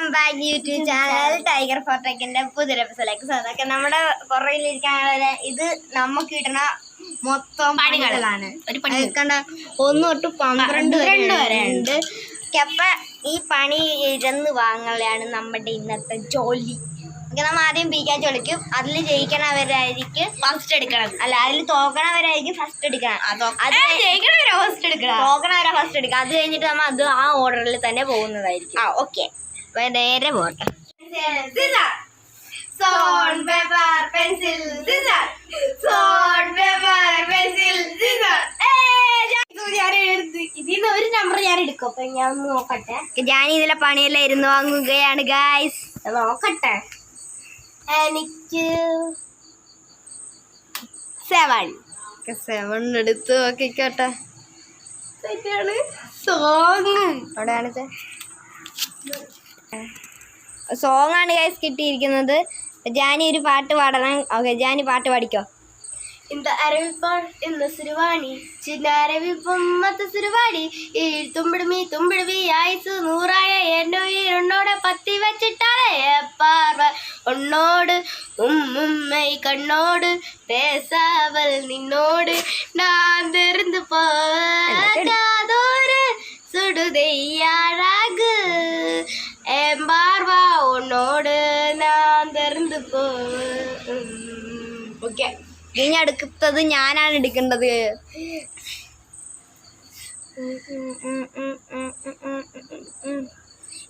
Welcome back YouTube channel tiger ഫോട്ടോക്കിന്റെ പുതിയൊരു എപ്പിസോഡിലേക്ക് സ്വാഗതം. നമ്മുടെ പുറകിലിരിക്കാനുള്ള ഇത് നമുക്ക് കിട്ടണ മൊത്തം പണികളാണ്. കണ്ട ഒന്ന് തൊട്ട് പന്ത്രണ്ട് വരെ ഉണ്ട്. അപ്പൊ ഈ പണി ഇരുന്ന് വാങ്ങലാണ് നമ്മുടെ ഇന്നത്തെ ജോലി. ഓക്കെ നമ്മൾ ആദ്യം പീക്കാൻ ചൊളിക്കും അതിൽ ജയിക്കണവരായിരിക്കും ഫസ്റ്റ് എടുക്കണം. അല്ല അതിൽ തോക്കണവരായിരിക്കും ഫസ്റ്റ് എടുക്കണം. ഫസ്റ്റ് എടുക്കണം? തോക്കണവരെ ഫസ്റ്റ് എടുക്കുക. അത് കഴിഞ്ഞിട്ട് നമ്മൾ അത് ആ ഓർഡറിൽ തന്നെ പോകുന്നതായിരിക്കും. ആ ഓക്കെ. നേരെ പോട്ടെ. Zone paper pencil zone paper pencil ഇതിന്ന് ഒരു നമ്പർ ഞാൻ എടുക്കും. അപ്പൊ ഞാൻ ഒന്ന് നോക്കട്ടെ. ഞാൻ ഇതിലെ പണിയെല്ലാം ഇരുന്ന് വാങ്ങുകയാണ് ഗായ്സ് നോക്കട്ടെ. എനിക്ക് സെവൻ സെവൻ എടുത്ത് നോക്കിക്കോട്ടെ. സോങ് അവിടെ കാണിച്ചേ സോങ് ആണ് ഗൈസ് കിട്ടിയിരിക്കുന്നത് ജാനി ഒരു പാട്ട് പാടണം ഓക്കെ ജാനി പാട്ട് പാടിക്കോ இந்த அரவிப்பாள் இந்த சிறுவாணி சின்ன அரவிப்பும் மத்த சிறுவாணி ஈழ் தும்பிடுமி தும்பிடுவி ஆயுசு நூறாய என்னுயிர் உன்னோட பத்தி வச்சிட்டாலே பார்வை உன்னோடு உம் உம்மை கண்ணோடு பேசாவல் நின்னோடு நான் திருந்து போகாதோரு சுடுதையாழகு என் பார்வா உன்னோடு நான் திறந்து போ ஓகே ഇനി അടുത്തത് ഞാനാണ് എടുക്കേണ്ടത്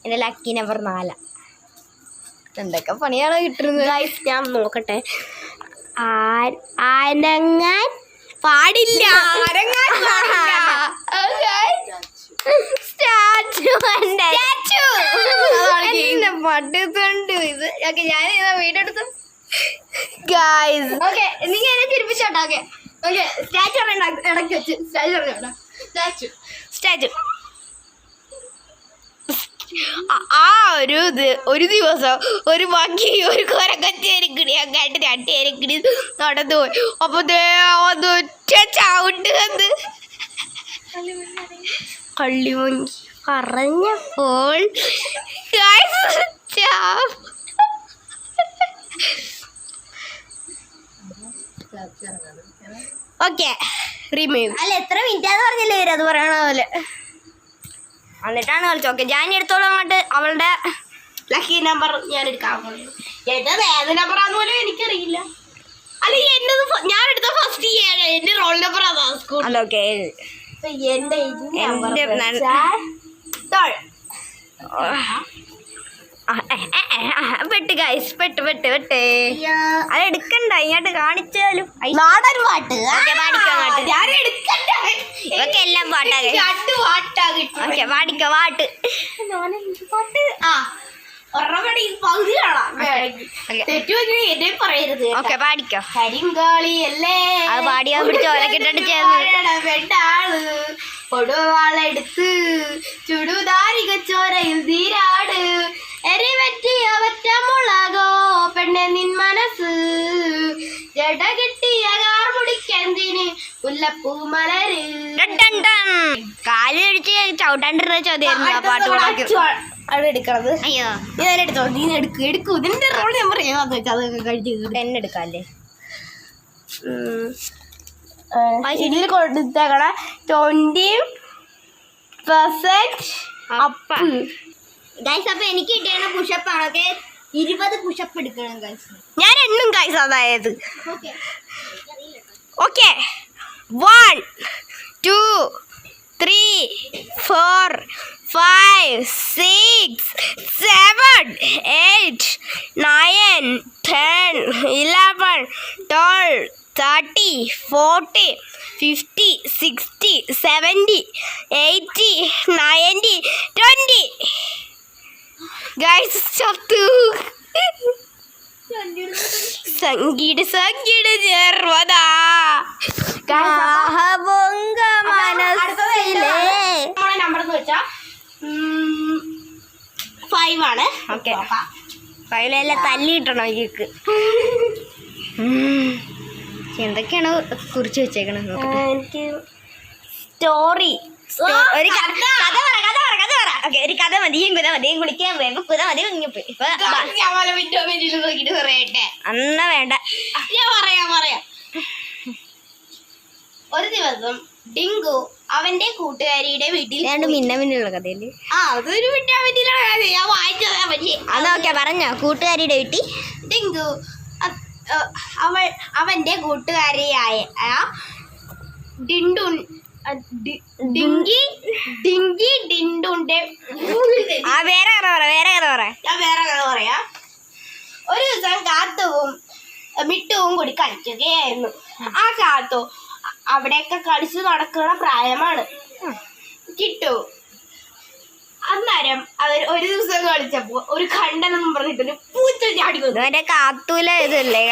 എന്റെ ലക്കി നമ്പർ നാല എന്തൊക്കെ പണിയാണോ കിട്ടുന്നത് ഗൈസ് ഞാൻ നോക്കട്ടെ ആ- അനങ്ങാൻ പാടില്ല അനങ്ങാൻ സ്റ്റാച്ചു പട്ടുന്നുണ്ട് ഇത്. ഓക്കെ ഞാൻ വീടെടുത്തു. ഗൈസ് ഓക്കെ നീ എന്നെ തിരിപ്പിച്ചോട്ടോ ഓക്കെ ഓക്കെ സ്റ്റാച്ചു ഇടയ്ക്ക് വെച്ച്. സ്റ്റാച്ചു പറഞ്ഞോട്ടോ സ്റ്റാച്ചു സ്റ്റാച്ചു ആ ഒരു ഇത് ഒരു ദിവസം ഒരു മക്കി ഒരു കൊരക്കത്തി എരിക്കിടി അങ്ങായിട്ട് രണ്ട് എരിക്കിടി നടന്നു പോയി. അപ്പൊ ഒറ്റ ചവിട്ട് കണ്ട്. കള്ളിമുങ്ങി പറഞ്ഞപ്പോൾ ഓക്കെ റിമൂവ് അല്ല എത്ര മിനിറ്റാന്ന് പറഞ്ഞില്ലേ അത് പറയണ പോലെ? എന്നിട്ടാണ് കളിച്ചത്. ഓക്കെ ഞാൻ എടുത്തോളം അങ്ങോട്ട്. അവളുടെ ലക്കി നമ്പർ ഞാൻ എടുക്കാൻ എന്റെ ഏത് നമ്പറാന്ന് പോലും എനിക്കറിയില്ല. അല്ല എന്നത് ഞാൻ എടുത്ത ഫസ്റ്റ് എന്റെ റോൾ നമ്പർ അതാ സ്കൂൾ അല്ല ഓക്കെ എന്റെ ന- പെട്ട് ഗൈസ് പെട്ട് പെട്ട് പെട്ട്. അത് എടുക്കണ്ട ഇങ്ങോട്ട് കാണിച്ചാലും. നാടൻ പാട്ട്. ഇവക്ക് എല്ലാം പാട്ടാ ഓക്കെ പാടിക്കോ പാട്ട്. പാട്ട്. ആ ഒറമണി പകുതി കാണാം. എന്നെ പറയരുത് ഓക്കെ പാടിക്കോ. കരിങ്കാളിയല്ലേ? അത് പാടിയാൻ പിടിച്ച ഓലക്കിട്ടിട്ട് ചേർന്ന്. വെണ്ടാൾ. കൊടുവാളെടുത്ത് ചുടുതാരിക ചോരയിൽ തീരാട് എരിവറ്റിയ പെണ്ണെ നിൻ മനസ്സ്. ജട കിട്ടിയ കാർമുടിക്കെന്തിന് മുല്ലപ്പൂ മലര്? അടിച്ച് ചവിട്ടാണ്ടിരുന്ന ചോദ്യമായിരുന്നു പാട്ട് പാടി അവിടെ എടുക്കണത്. അയ്യോ. ഞാൻ എടുത്തോ? നീ എടുക്കൂ. എടുക്കൂ. ഇതിന്റെ റോൾ ഞാൻ പറയാം. വെച്ചാൽ അതൊക്കെ കഴിച്ചു പെണ്ണ് എടുക്കാല്ലേ? ഇതിൽ കൊടുത്തേക്കണ ട്വന്റി പെർസെന്റ് അപ്പ. ഗൈസ് അപ്പൊ എനിക്ക് കിട്ടിയ പുഷപ്പ് ആണൊക്കെ ഇരുപത് പുഷപ്പ് എടുക്കണം ഗൈസ് ഞാൻ എണ്ണും ഗൈസ് അതായത്. Okay okay one two three four five six seven eight nine ten eleven twelve thirty forty fifty sixty seventy eighty ninety twenty guys ചത്തു സംഗീത സംഗീത ചേർവതാ. നമ്പർ എന്ന് വെച്ചാ. ഫൈവ് ആണ്. ഓക്കെ ഫൈവിലെല്ലാം തല്ലി കിട്ടണം എനിക്ക് എന്തൊക്കെയാണ് കുറിച്ച് വെച്ചേക്കണത് എനിക്ക് സ്റ്റോറി. ഒരു ക- കഥ പറ കഥ പറ കഥ പറ ഓക്കെ ഒരു കഥ മതിയും കുത മതിയും കുളിക്കാൻ വേഗം കുത മതി ഇപ്പൊ പറയട്ടെ. അന്ന വേണ്ട. ഞാൻ പറയാം പറയാം. ഒരു ദിവസം ഡിങ്കു അവന്റെ കൂട്ടുകാരിയുടെ വീട്ടിൽ രണ്ട് പോയി. മിന്ന മിന്നുള്ള കഥയിൽ ആ അതൊരു മിന്നാമിന്നുള്ള കഥ. ഞാൻ വായിച്ചതാ പക്ഷേ അതൊക്കെ പറഞ്ഞോ. കൂട്ടുകാരിയുടെ വീട്ടിൽ? ഡിങ്കു അവൾ അവന്റെ കൂട്ടുകാരിയായ ഡിണ്ടു ഡിങ്കി ഡിങ്കി ഡിണ്ടുന്റെ ആ വേറെ കഥ പറ വേറെ കഥ പറ. ഞാൻ വേറെ കഥ പറയാം. ഒരു ദിവസം കാത്തുവും മിട്ടുവും കൂടി കളിക്കുകയായിരുന്നു. ആ കാത്തു അവിടെയൊക്കെ കളിച്ച് നടക്കുന്ന പ്രായമാണ്. കിട്ടു. അന്നേരം അവർ ഒരു ദിവസം കളിച്ചപ്പോ ഒരു കണ്ടനം പറഞ്ഞിട്ടൊരു പൂച്ച ചാടി ഇതുവരെ കാത്തൂല ഇതല്ലേ?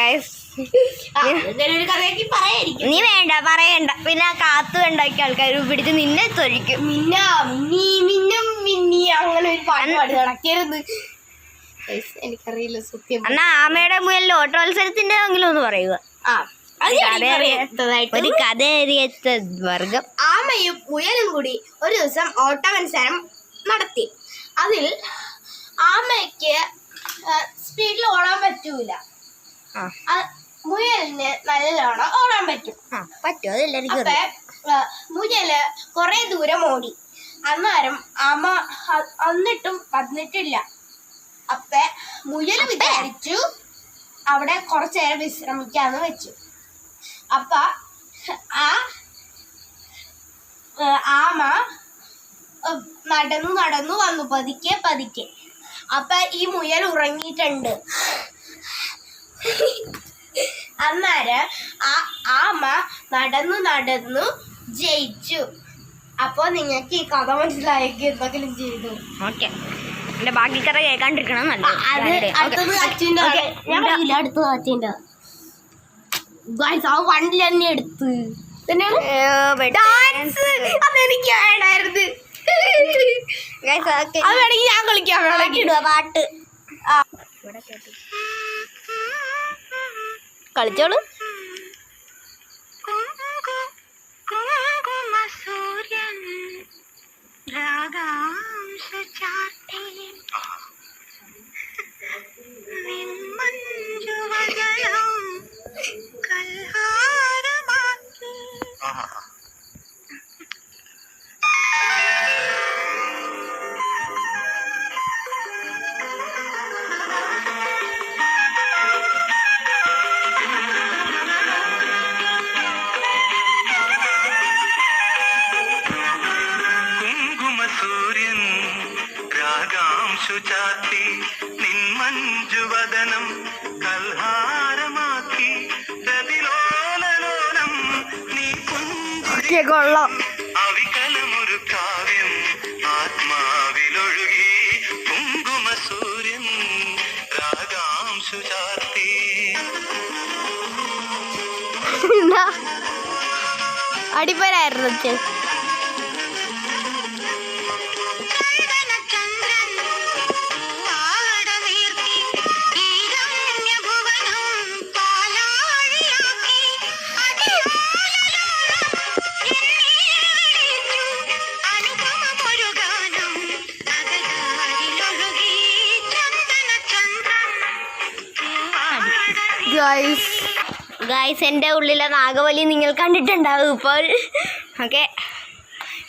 ഒരു കഥയൊക്കെ പറയായിരിക്കും. നീ വേണ്ട പറയണ്ട. പിന്നെ ആ കാത്തു ഉണ്ടാക്കിയ ആൾക്കാർ പിടിച്ച് നിന്നെ തൊഴിക്കും മിന്ന മിന്നി മിന്നും മിന്നി അങ്ങനെ ഒരു പാട്ട് പാടി നടക്കരുത്. Guys, എനിക്കറിയില്ല സത്യം. എന്നാ ആമയുടെ മുയലിൽ ഓട്ടോത്സരത്തിന്റെ എങ്കിലും ഒന്ന് പറയുക. ആ ഒരു കഥ അറിയാത്ത വർഗം. ആമയും മുയലും കൂടി ഒരു ദിവസം ഓട്ട മത്സരം നടത്തി. അതിൽ ആമയ്ക്ക് സ്പീഡിൽ ഓടാൻ പറ്റൂല. മുയലിന് നല്ലോണം ഓടാൻ പറ്റും. പറ്റും. അതെല്ലാവർക്കും മുയൽ കുറെ ദൂരം ഓടി. അന്നേരം ആമ അന്നിട്ടും എന്നിട്ടും വന്നിട്ടില്ല. അപ്പൊ മുയൽ വിചാരിച്ചു അവിടെ കുറച്ചു നേരം വിശ്രമിക്കാന്ന് വെച്ചു. അപ്പ ആ ആമ നടന്നു നടന്നു വന്നു. പതുക്കെ പതുക്കെ. അപ്പൊ ഈ മുയൽ ഉറങ്ങിയിട്ടുണ്ട്. അന്നേരം ആ ആമ നടന്നു നടന്നു ജയിച്ചു. അപ്പൊ നിങ്ങൾക്ക് ഈ കഥ മനസ്സിലായെങ്കിൽ എന്തെങ്കിലും ചെയ്തു. ഓക്കെ. എന്റെ ബാക്കി കഥ. കേൾക്കാണ്ടിരിക്കണം. ഞാൻ അടുത്തത് അച്ഛന്റെ. അവൻ വണ്ടിൽ തന്നെ എടുത്ത്. ഡാൻസ് അതെനിക്ക് വേണമായിരുന്നു അത് വേണമെങ്കിൽ ഞാൻ കളിക്കാം വേണമെങ്കിൽ. പാട്ട്. കളിച്ചോളൂ. പുഞ്ചിരി കൊള്ളാം. അവികലമൊരു കാവ്യം ആത്മാവിലൊഴുകി കുങ്കുമസൂര്യൻ രാഗാംശു ചാത്തി അടിപ്പരായിരുന്നു ഗൈസ് ഗായ്സ് എന്റെ ഉള്ളിലെ നാഗവലി നിങ്ങൾ കണ്ടിട്ടുണ്ടാവും ഇപ്പോൾ. ഓക്കെ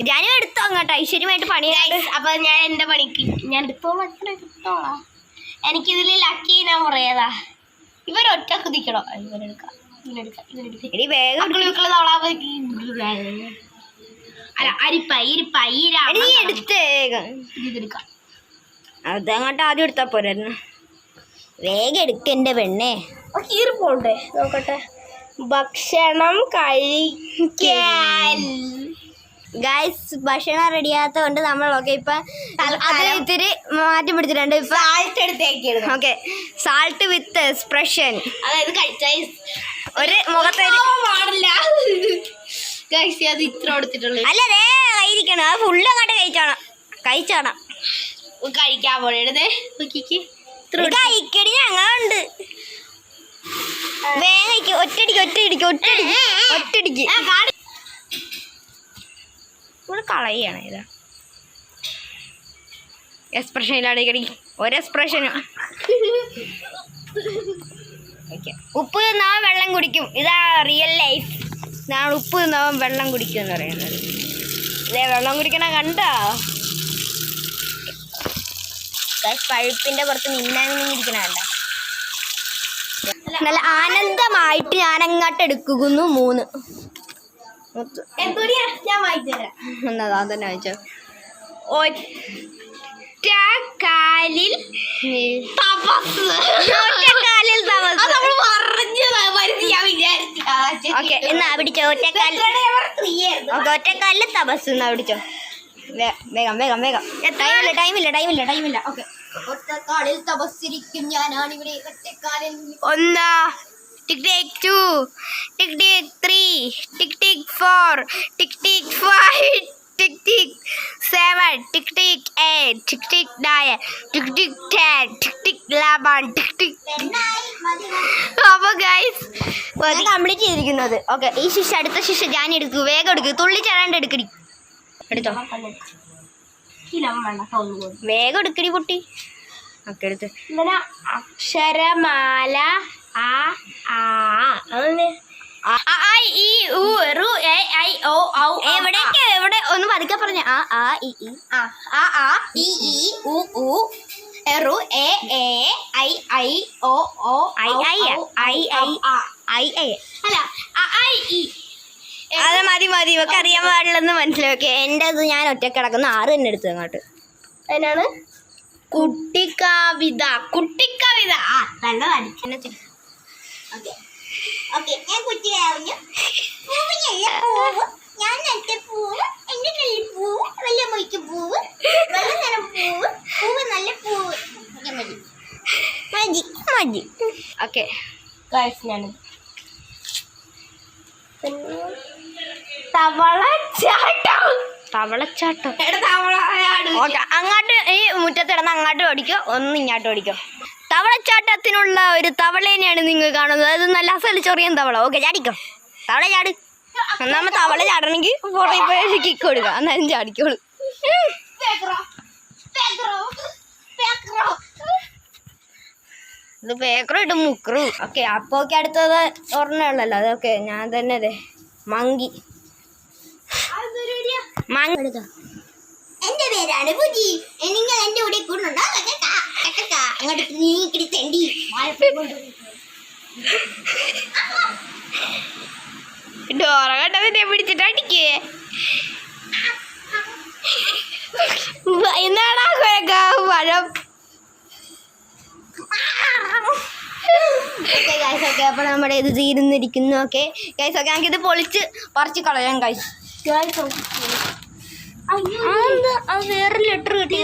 ഞാനും എടുത്തോ അങ്ങോട്ട്. ഐശ്വര്യമായിട്ട് പണിയായിട്ട് അപ്പോൾ ഞാൻ എന്റെ പണിക്ക് ഞാൻ എടുത്തോളാം എടുത്തോളാം. എനിക്കിതിൽ ലക്കി ഞാൻ പറയാതാ ഇവരൊറ്റ കുതിക്കണോ? ഇവരെടുക്കാം. അല്ല അരിപ്പ ഇരിപ്പ ഈര എടി നീ എടുത്ത് വേഗം. ഇതെടുക്കാം. അതങ്ങോട്ട് ആദ്യം എടുത്താ പോരായിരുന്നു വേഗം എടുക്ക എന്റെ പെണ്ണേ. കീറി പോണ്ടേ നോക്കട്ടെ. ഭക്ഷണം കഴിക്കാൻ ഗൈസ് ഭക്ഷണം റെഡിയാത്ത കൊണ്ട് നമ്മളൊക്കെ ഇപ്പൊ അത് ഇത്തിരി മാറ്റി പിടിച്ചിട്ടുണ്ട്. ഇപ്പൊ സാൾട്ട് എടുത്തേക്കാണ് ഓക്കെ സാൾട്ട് വിത്ത് എക്സ്പ്രഷൻ അതായത് കഴിച്ചാൽ ഒരു മുഖത്ത് പാടില്ല. കഴിച്ച് അത് ഇത്ര അല്ല കയ്യിരിക്കണം അത് ഫുള്ള് അങ്ങോട്ട് കഴിച്ചോണം. കഴിച്ചോണം. കഴിക്കാൻ പോണേ. നോക്കിക്ക്. ഇത്ര ഇത് കഴിക്കടി ഞങ്ങളുണ്ട്. വേഗം കഴിക്ക് ഒറ്റടിക്ക് ഒറ്റടിക്ക് ഒറ്റടിക്ക് ഒറ്റടിക്ക്. ഇവിടെ കളയാണ് ഇത്. എക്സ്പ്രഷൻ ഇല്ലാതെ കടി ഒരു എക്സ്പ്രഷനും ഓക്കെ. ഉപ്പ് തിന്നാവൻ വെള്ളം കുടിക്കും. ഇതാ റിയൽ ലൈഫ് ഇതാണ് ഉപ്പ് തിന്നാവൻ വെള്ളം കുടിക്കും എന്ന് പറയുന്നത്. ഇതേ വെള്ളം കുടിക്കണ കണ്ടോ? പഴുപ്പിന്റെ പുറത്ത് ഇരിക്കണ കണ്ട? നല്ല ആനന്ദമായിട്ട് ഞാൻ അങ്ങോട്ട് എടുക്കുന്നു മൂന്ന് എന്നതാ തന്നെ ഒറ്റക്കാലിൽ. ഓക്കെ എന്നാ പിടിച്ചോ ഒറ്റക്കാലിൽ. ഓക്കെ തപസ് എന്നാ പിടിച്ചോ. വേഗം വേഗം വേഗം. ടൈമില്ല ടൈമില്ല ടൈമില്ല ടൈമില്ല. ഓക്കെ. ഒറ്റക്കാലിൽ തപസ്സിരിക്കും ഞാനാണിവിടെ ഒറ്റക്കാലിൽ ഒന്ന് tick tick two tick tick three tick tick four tick tick five tick tick seven tick tick eight tick tick nine tick tick ten tick tick eleven tick tick അപ്പോൾ ഗൈസ് കംപ്ലീറ്റ് ചെയ്തിരിക്കുന്നത് okay ഈ ശിക്ഷ അടുത്ത ശിക്ഷ ഞാൻ എടുക്കൂ വേഗം എടുക്കൂ തുള്ളി ചാടാണ്ട് എടുക്കടി എടുത്തോ വേഗം എടുക്കടി കുട്ടി ഒക്കെ എടുത്ത് ഇങ്ങനെ അക്ഷരമാല ആ ആ അങ്ങനെ ആ, ആ, ആ, ഈ, ഉ റു, എ, ഐ, ഓ, ഔ, എവിടെയൊക്കെ എവിടെ ഒന്ന് പതുക്കെ പറഞ്ഞ ആ ആ ഇ ഈ ആ ആ ഇ ഇ ഉ ഉ എറു എ എ ഐ ഐ ഓ ഓ ഐ, ഐ, ഐ, ഐ. ഐ ഐ അല്ല ഐ ഇ അത് മതി മതി. ഇവക്ക് അറിയാൻ പാടില്ലെന്ന് മനസ്സിലാക്കി എന്റെ അത് ഞാൻ ഒറ്റ കിടക്കുന്ന. ആറ് തന്നെ എടുത്തു അങ്ങോട്ട്. അതിനാണ് കുട്ടിക്കവിത. കുട്ടിക്കവിത. ആ നല്ലതായിരിക്കും ഓക്കെ. ഓക്കെ ഞാൻ പൂവ്. ഞാൻ നട്ട പൂവ്. എന്റെ കയ്യിൽ പൂവ്. വെള്ള മൊയ്ക്ക് പൂവ്. വെള്ള നിറം പൂവ്. പൂവ് നല്ല പൂവ്. ഓക്കെ മതി. മതി മതി. ഓക്കെ. ഗൈസ് ഞാനിത് തവളച്ചാട്ടം. തവളച്ചാട്ടം. ഓക്കെ അങ്ങോട്ട് ഈ മുറ്റത്ത് കിടന്ന് അങ്ങോട്ട് ഓടിക്കോ ഒന്ന് ഇങ്ങോട്ട് ഓടിക്കോ. തവളച്ചാട്ടത്തിനുള്ള ഒരു തവളേനെയാണ് നിങ്ങൾ കാണുന്നത്. അത് നല്ല അസൽ ചെറിയ തവള. ഓക്കെ ചാടിക്കോ. തവള ചാട്. നമ്മ തവള ചാടണമെങ്കിൽ പുറകെ പോയി കിക്ക് കൊടുക്കുക. അന്നേരം ചാടിക്കോളൂ. ഇത് പേക്കറും ഇട്ട് മുക്കറും. ഓക്കെ അപ്പോ ഓക്കെ അടുത്തത് ഒരെണ്ണേ ഉള്ളല്ലോ. അതൊക്കെ ഞാൻ തന്നെ അതെ മങ്കി. എന്റെ പേരാണ് ബുജി. നിങ്ങൾ എന്റെ കൂടെ കൂടുന്നുണ്ടോ? അങ്ങോട്ട് നീക്കിടി തെണ്ടി. ഡോറ കണ്ടതിനെ പിടിച്ചിട്ട് അടിക്കേ. എന്നാടാ കുരക്ക പഴം ഓക്കെ ഗൈസ് ഓക്കെ അപ്പോൾ നമ്മുടെ ഇത് തീരുന്നിരിക്കുന്നു ഓക്കെ. ഗൈസ് ഓക്കെ നമുക്ക് ഇത് പൊളിച്ച് പറിച്ച് കളയാം ഗൈസ് അത് വേറെ ലെറ്റർ കിട്ടി.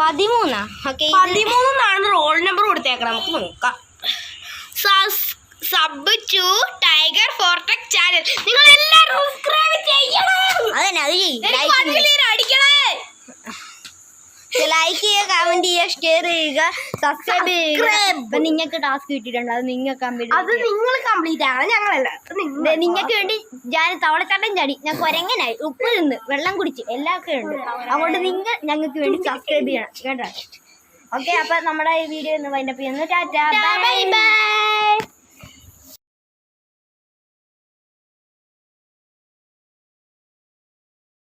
പതിമൂന്നാ? ഓക്കെ പതിമൂന്നാണ് റോൾ നമ്പർ കൊടുത്തേക്കണം. നമുക്ക് നോക്കാം. Sub to Tiger Fortech channel നിങ്ങൾ എല്ലാവരും സബ്സ്ക്രൈബ് ചെയ്യണം. അതന്നെ അത് ചെയ്യും. അടിക്കണേ. ലൈക്ക് ചെയ്യുക കമന്റ് ചെയ്യുക ഷെയർ ചെയ്യുക സബ്സ്ക്രൈബ് ചെയ്യുക. നിങ്ങൾക്ക് ടാസ്ക് കിട്ടിയിട്ടുണ്ട്. അത് നിങ്ങൾ നിങ്ങൾക്ക് അത് നിങ്ങൾ കംപ്ലീറ്റ് ആണ് ഞങ്ങളല്ല. നിങ്ങൾക്ക് വേണ്ടി ഞാൻ തവളച്ചാട്ടം ചാടി. ഞാൻ കൊരങ്ങനായി. ഉപ്പ് നിന്ന് വെള്ളം കുടിച്ച്. എല്ലാം ഒക്കെ ഉണ്ട്. അതുകൊണ്ട് നിങ്ങൾ ഞങ്ങൾക്ക് വേണ്ടി സബ്സ്ക്രൈബ് ചെയ്യണം. കേട്ടോ. ഓക്കെ അപ്പൊ നമ്മുടെ ഈ വീഡിയോ ഒന്ന് വൈൻഡപ്പ് ചെയ്യുന്നു. Tata bye bye